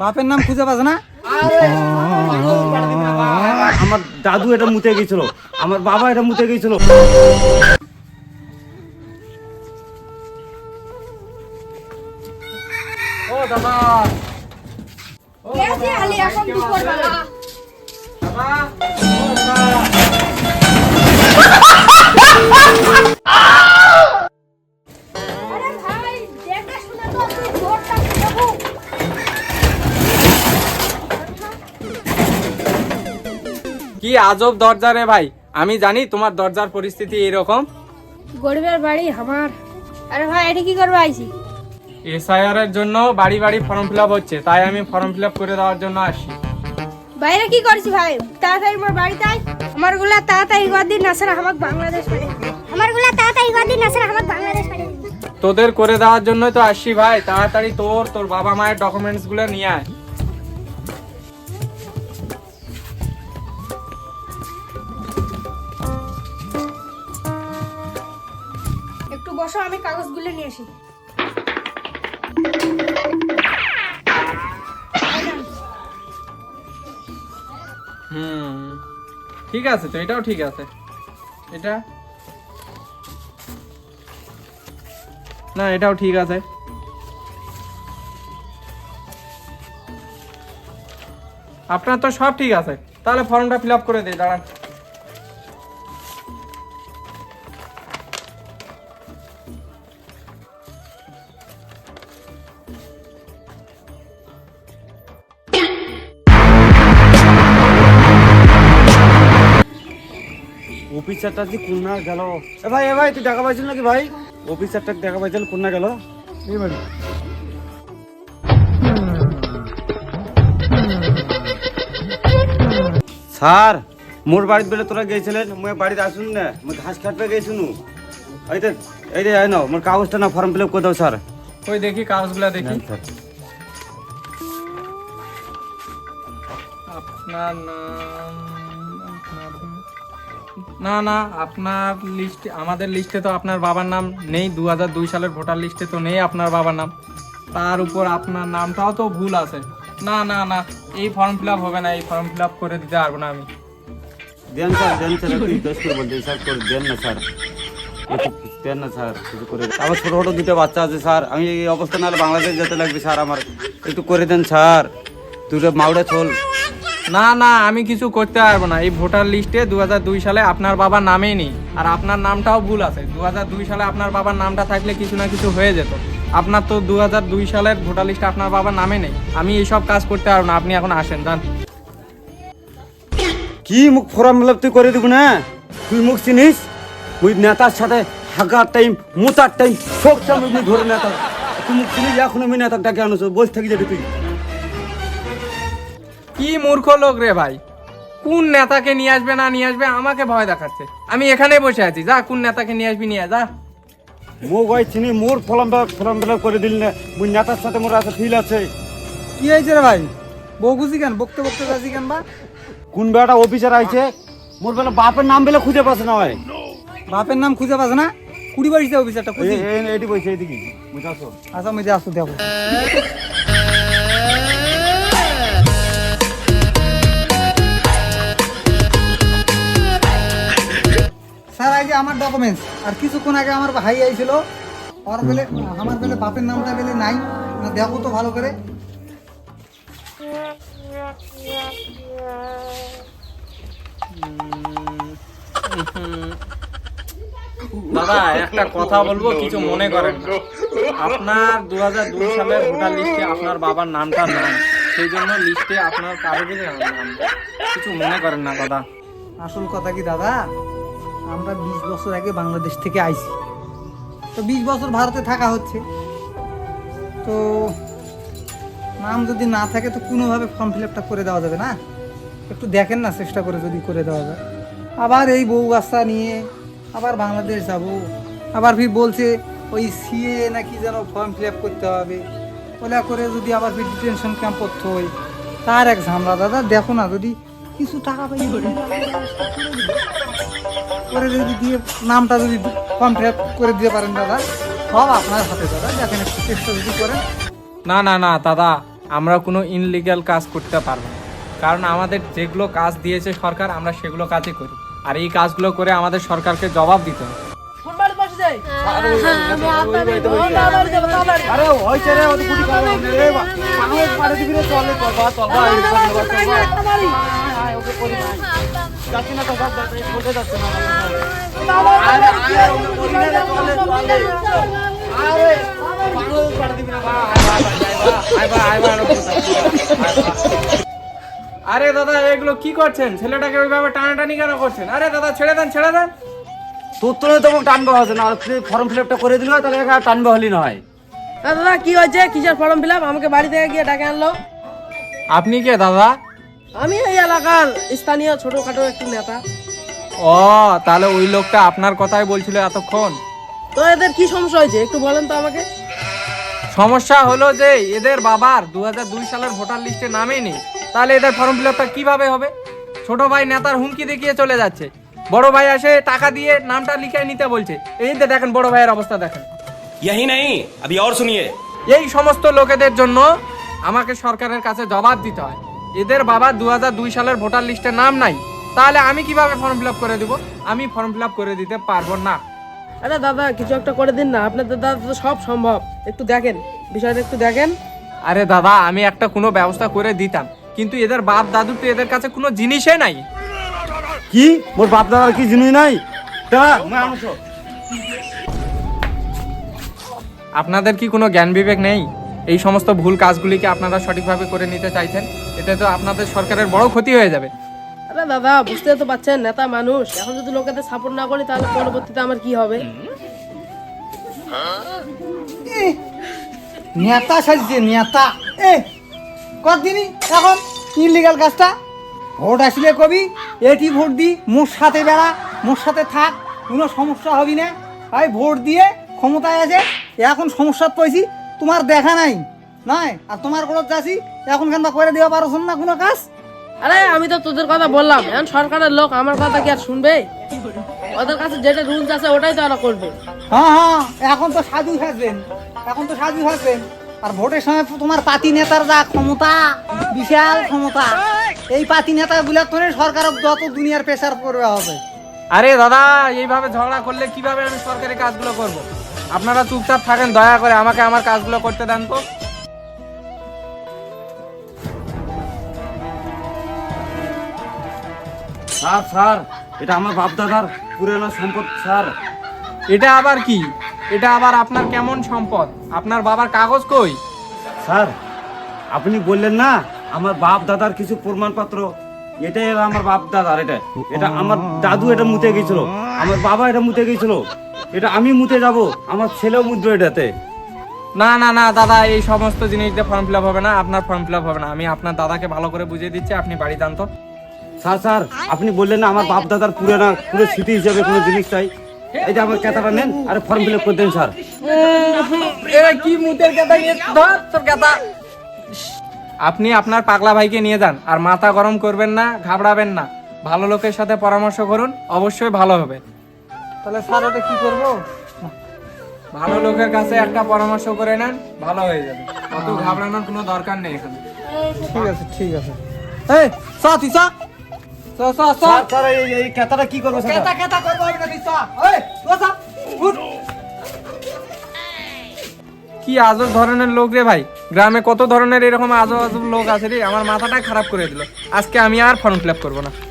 বাপের নাম খুঁজে পাস না? আমার দাদু এটা মুতে গেছিল। আমার বাবা এটা মুতে গেছিল। ও দাদা। গেছে আলি এখন দুপুরবেলা দাদা। ও দাদা। কি আজব দরজা রে ভাই? আমি জানি তোমার দরজার পরিস্থিতি এরকম। গরিবের বাড়ি আমার। আরে ভাই এটা কি করবে আইছি? এসআইআর এর জন্য বাড়ি বাড়ি ফর্ম ফিল হচ্ছে তাই আমি ফর্ম ফিল করে দেওয়ার জন্য আসি বাইরে কি করছি ভাই? তাড়াতাড়ি আমার বাড়িতে আয়। আমারগুলা তাড়াতাড়ি করে দিন না স্যার আমাকে বাংলাদেশ পাঠিয়ে দিন। আমারগুলা তাড়াতাড়ি করে দিন না স্যার আমাকে বাংলাদেশ পাঠিয়ে দিন। তোদের করে দেওয়ার জন্যই তো আসছি ভাই তাড়াতাড়ি তোর তোর বাবা মায়ের ডকুমেন্টসগুলো নিয়ে আয়। একটু বসো, আমি কাগজগুলো নিয়ে আসি। হুম, ঠিক আছে তো, এটাও ঠিক আছে। এটা? না, এটাও ঠিক আছে। আপনার তো সব ঠিক আছে। তাহলে ফর্মটা ফিল আপ করে দিই, দাঁড়ান। অফিসারটা যে কোনা গেল। এ ভাই এ ভাই তুই দেখা পাইছিল নাকি ভাই? অফিসারটা দেখা পাইছিল কোনা গেল। এই বাড়ি স্যার মোর বাড়িতে বেলে তোরা গেছিলেন মুই বাড়িতে আসুন না মুই ঘাস কাটতে গেছিনু। এই তো এই রে আইনো মোর কাগজটা না ফর্ম ফিল আপ করে দাও স্যার। ওই দেখি কাগজগুলো দেখি। আপনার নাম আপনার না না, আপনার লিস্টে আমাদের লিস্টে তো আপনার বাবার নাম নেই দু দুই সালের ভোটার লিস্টে তো নেই আপনার বাবার নাম। তার উপর আপনার নামটাও তো ভুল আছে। না না না, এই ফর্ম ফিল হবে না, এই ফর্ম ফিল করে দিতে পারব না আমি। দেন স্যার দেন স্যার, একটু রিকোয়েস্ট করে বলতে স্যার করে, দেন না স্যার। দেন না স্যার, কিছু করে। আমার ছোট ছোট দুটো বাচ্চা আছে স্যার, আমি এই অবস্থা নাহলে বাংলাদেশ যেতে লাগবে স্যার আমার। একটু করে দেন স্যার, দুটো মাউড়া চল। না না, আমি কিছু করতে পারব না। এই ভোটার লিস্টে দু সালে আপনার বাবার নামেই নেই। আর আপনার নামটাও ভুল আছে। দু সালে আপনার বাবার নামটা থাকলে কিছু না কিছু হয়ে যেত। আপনার তো দু সালের ভোটার লিস্টে আপনার বাবার নামে নেই। আমি এইসব কাজ করতে পারব না। আপনি এখন আসেন, যান। কি মুখ ফোরাম তুই করে দিব না? তুই মুখ চিনিস? ওই নেতার সাথে হাগার টাইম মোতার টাইম সব সময় ধরে নেতা। তুই মুখ চিনিস? এখন আমি নেতার ডাকে আনছো বসে থাকি যাবি তুই। কি মূর্খ লোক রে ভাই? কোন নেতাকে নিয়ে আসবে না নিয়ে আসবে আমাকে ভয় দেখাচ্ছে। আমি এখানে বসে আছি যা কোন নেতাকে নিয়ে আসবি নিয়ে যা। মো গাই চিনি মোর ফলম ফলম করে দিল না। মুই নেতার সাথে মোর আছে ফিল আছে। কি হয়েছে রে ভাই? বকুছি কেন? বকতে বকতে যাচ্ছি কেন বা? কোন বেটা অফিসার আইছে মোর বেলা বাপের নাম বেলা খুঁজে পাচ্ছে না ভাই। বাপের নাম খুঁজে পাস না? কুড়ি বাড়িতে অফিসারটা খুঁজি। এটি বসে এদিকে আসো আচ্ছা মেজে আসো দেখো স্যার আগে আমার ডকুমেন্টস আর কিছুক্ষণ আগে আমার ভাই আইছিল। ওর বেলে আমার বেলে বাপের নামটা বেলে নাই। দেখো তো ভালো করে। দাদা একটা কথা বলব কিছু মনে করেন না। আপনার দু হাজার দুই সালের ভোটার লিস্টে আপনার বাবার নামটা নাই। সেই জন্য লিস্টে আপনার কারোরই নাম কিছু মনে করেন না দাদা। আসল কথা কি দাদা? আমরা বিশ বছর আগে বাংলাদেশ থেকে আইছি। তো বিশ বছর ভারতে থাকা হচ্ছে। তো নাম যদি না থাকে তো কোনোভাবে ফর্ম ফিল আপটা করে দেওয়া যাবে না? একটু দেখেন না, চেষ্টা করে যদি করে দেওয়া যায়। আবার এই বউ বাচ্চা নিয়ে আবার বাংলাদেশ যাব। আবার ফির বলছে, ওই সিএ নাকি যেন ফর্ম ফিল আপ করতে হবে। ওলা করে যদি আবার ফির ডিটেনশন ক্যাম্প করতে হয়। তার এক ঝামেলা। দাদা, দেখো না, যদি কিছু টাকা পাই করে যদি দিয়ে নামটা যদি কম ফিল আপ করে দিতে পারেন দাদা, সব আপনার হাতে দাদা, দেখেন একটু চেষ্টা যদি করেন। না না না, দাদা, আমরা কোনো ইনলিগ্যাল কাজ করতে পারব না। কারণ আমাদের যেগুলো কাজ দিয়েছে সরকার, আমরা সেগুলো কাজই করি। আর এই কাজগুলো করে আমাদের সরকারকে জবাব দিতে হবে। আরে দাদা, এগুলো কি করছেন? ছেলেটাকে ওইভাবে টানাটানি কেন করছেন? আরে দাদা, ছেড়ে দেন ছেড়ে দেন। তোর তো তোমাকে টানবে হবে না তুই ফর্ম ফিল আপটা করে দিল তাহলে একা টানবে হলি নয় দাদা কি হয়েছে? কিসের ফর্ম ফিল আমাকে বাড়ি থেকে গিয়ে ডাকে আনলো। আপনি কে দাদা? আমি এই এলাকার স্থানীয় ছোটখাটো একটি নেতা। ও তাহলে ওই লোকটা আপনার কথাই বলছিল এতক্ষণ? তো এদের কি সমস্যা হয়েছে? একটু বলেন তো আমাকে। সমস্যা হলো যে এদের বাবার দু দুই সালের ভোটার লিস্টে নামই নেই তাহলে এদের ফর্ম ফিল আপটা কীভাবে হবে? ছোট ভাই নেতার হুমকি দেখিয়ে চলে যাচ্ছে। বড় ভাই আসে টাকা দিয়ে নামটা লিখে নিতে বলছে এই যে দেখেন বড় ভাইয়ের অবস্থা দেখেন यही नहीं अभी और सुनिए এই সমস্ত লোকেদের জন্য আমাকে সরকারের কাছে জবাব দিতে হয় এদের বাবা দু সালের ভোটার লিস্টে নাম নাই তাহলে আমি কিভাবে ফর্ম ফিল করে দিব আমি ফর্ম ফিল করে দিতে পারবো না আরে দাদা কিছু একটা করে দিন না আপনাদের দাদা তো সব সম্ভব একটু দেখেন বিষয়টা একটু দেখেন আরে দাদা আমি একটা কোনো ব্যবস্থা করে দিতাম কিন্তু এদের বাপ দাদু তো এদের কাছে কোনো জিনিসই নাই কি? মোর বাপ দাদার কি জিনিস নাই? তা মানুষ আপনাদের কি কোনো জ্ঞান বিবেক নেই? এই সমস্ত ভুল কাজগুলিকে আপনারা সঠিকভাবে করে নিতে চাইছেন এতে তো আপনাদের সরকারের বড় ক্ষতি হয়ে যাবে। আরে দাদা বুঝতে তো পারছেন নেতা মানুষ এখন যদি লোকেদের সাপোর্ট না করি তাহলে পরবর্তীতে আমার কি হবে? নেতা সাজছে নেতা। এ কদিনই এখন ইনলিগাল কাজটা? ভোট আসলে কবি এটি ভোট দি মোর সাথে বেড়া মোর সাথে থাক কোনো সমস্যা হবি না। ভাই ভোট দিয়ে ক্ষমতায় আছে এখন সমস্যার পয়সি তোমার দেখা নাই নয় আর তোমার কোনো চাষি এখন কেন করে দেওয়া পারো না কোনো কাজ? আরে আমি তো তোদের কথা বললাম এখন সরকারের লোক আমার কথা কি আর শুনবে? ওদের কাছে যেটা রুলস আছে ওটাই তো ওরা করবে। হ্যাঁ হ্যাঁ এখন তো সাজু থাকবেন এখন তো সাজু থাকবেন আর ভোটের সময় তোমার পাতি নেতার যা ক্ষমতা বিশাল ক্ষমতা এই পাতি নেতা গুলা তো সরকার যত দুনিয়ার প্রেসার করবে হবে। আরে দাদা এইভাবে ঝগড়া করলে কীভাবে আমি সরকারি কাজগুলো করব। আপনারা চুপচাপ থাকেন দয়া করে আমাকে আমার কাজগুলো করতে দেন তো। স্যার স্যার এটা আমার বাপ দাদার পুরানো সম্পদ স্যার। এটা আবার কি? এটা আবার আপনার কেমন সম্পদ? আপনার বাবার কাগজ কই? স্যার আপনি বললেন না আমার বাপ দাদার কিছু প্রমাণপত্র এটাই হলো আমার বাপ দাদার এটা। এটা আমার দাদু এটা মুতে গেছিল। আমার বাবা এটা মুতে গেছিল। এটা আমি মুতে যাব আমার ছেলেও মুতবে এটাতে। না না না দাদা এই সমস্ত জিনিস দিয়ে ফর্ম ফিল হবে না আপনার ফর্ম ফিল হবে না। আমি আপনার দাদাকে ভালো করে বুঝিয়ে দিচ্ছি আপনি বাড়ি যান তো। স্যার স্যার আপনি বললেন না আমার বাপ দাদার পুরো না পুরো স্মৃতি হিসাবে কোনো জিনিস চাই এই যে আমার কেতাটা নেন আর ফর্ম ফিল আপ করে দেন স্যার। এরা কি মুতের কথা নিয়ে ধর তোর কথা আপনি আপনার পাগলা ভাইকে নিয়ে যান আর মাথা গরম করবেন না ঘাবড়াবেন না। ভালো লোকের সাথে পরামর্শ করুন অবশ্যই ভালো হবে। তাহলে স্যার ওটা কি করব? ভালো লোকের কাছে একটা পরামর্শ করে নেন ভালো হয়ে যাবে। অত ঘাবড়ানোর কোনো দরকার নেই এখানে। ঠিক আছে ঠিক আছে। এই চ তুই কেতাটা কি করব কি আজব ধরনের লোক রে ভাই। গ্রামে কত ধরনের এরকম আজব আজব লোক আছে রে? আমার মাথাটাই খারাপ করে দিল। আজকে আমি আর ফর্ম ফিল আপ করব না।